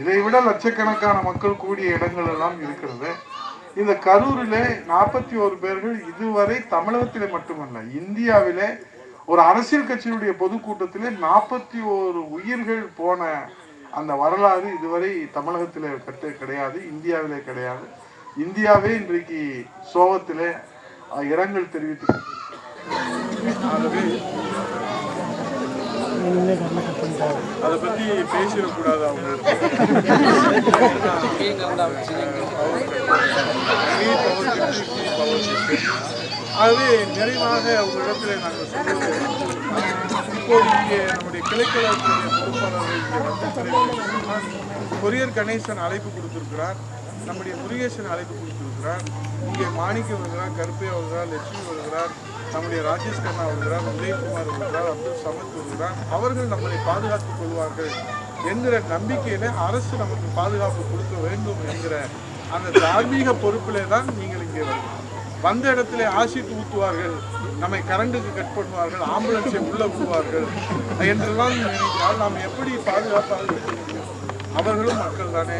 இதை விட லட்சக்கணக்கான மக்கள் கூடிய இடங்கள் எல்லாம் இருக்கிறது. இந்த கரூரிலே நாற்பத்தி ஒரு பேர்கள் இதுவரை தமிழகத்திலே மட்டுமல்ல இந்தியாவிலே ஒரு அரசியல் கட்சியினுடைய பொதுக்கூட்டத்திலே நாற்பத்தி ஒரு உயிர்கள் போன அந்த வரலாறு இதுவரை தமிழகத்திலே கட்டு கிடையாது இந்தியாவிலே கிடையாது. இந்தியாவே இன்றைக்கு சோகத்திலே இரங்கல் தெரிவித்து ஆகவே அதை பத்தி பேசிடக்கூடாது அவங்க ஆகவே நிறைவாக உங்களிடத்தில் நாங்கள் சொல்வது இப்போது இங்கே நம்முடைய கிளைக்கழகத்துடைய பொறுப்பாளர்கள் இங்கே வந்திருக்கிறார் கொரியர் கணேசன் அழைப்பு கொடுத்திருக்கிறார். நம்முடைய முருகேசன் அழைப்பு கொடுத்திருக்கிறார். இங்கே மாணிக்க வருகிறார் கருப்பே வருகிறார் லட்சுமி வருகிறார் நம்முடைய ராஜேஷ் கண்ணா வருகிறார் உதயகுமார் வருகிறார் அப்துல் சமத் வருகிறார். அவர்கள் நம்மளை பாதுகாத்துக் கொள்வார்கள் என்கிற நம்பிக்கையில அரசு நமக்கு பாதுகாப்பு கொடுக்க வேண்டும் என்கிற அந்த தார்மீக பொறுப்பிலே தான் நீங்கள் இங்கே வருகிறீர்கள் வந்த இடத்துல ஆசிட் ஊற்றுவார்கள் நம்மை கரண்டுக்கு கட் பண்ணுவார்கள் ஆம்புலன்ஸை உள்ள விடுவார்கள் என்றெல்லாம் நினைக்கிறால் நாம் எப்படி பாதுகாப்பாக இருக்கிறோம் அவர்களும் மக்கள் தானே.